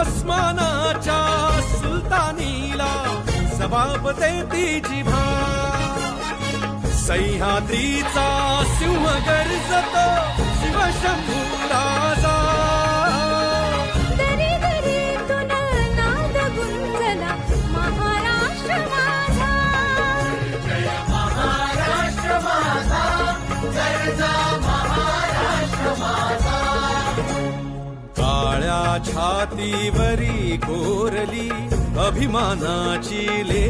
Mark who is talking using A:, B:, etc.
A: अस्मानाच्या सुलतानीला जबाब देती जिभा. सह्याद्रीचा सिंह गर्जत शिवशंभू छातीवरी कोरली अभिमानाची ले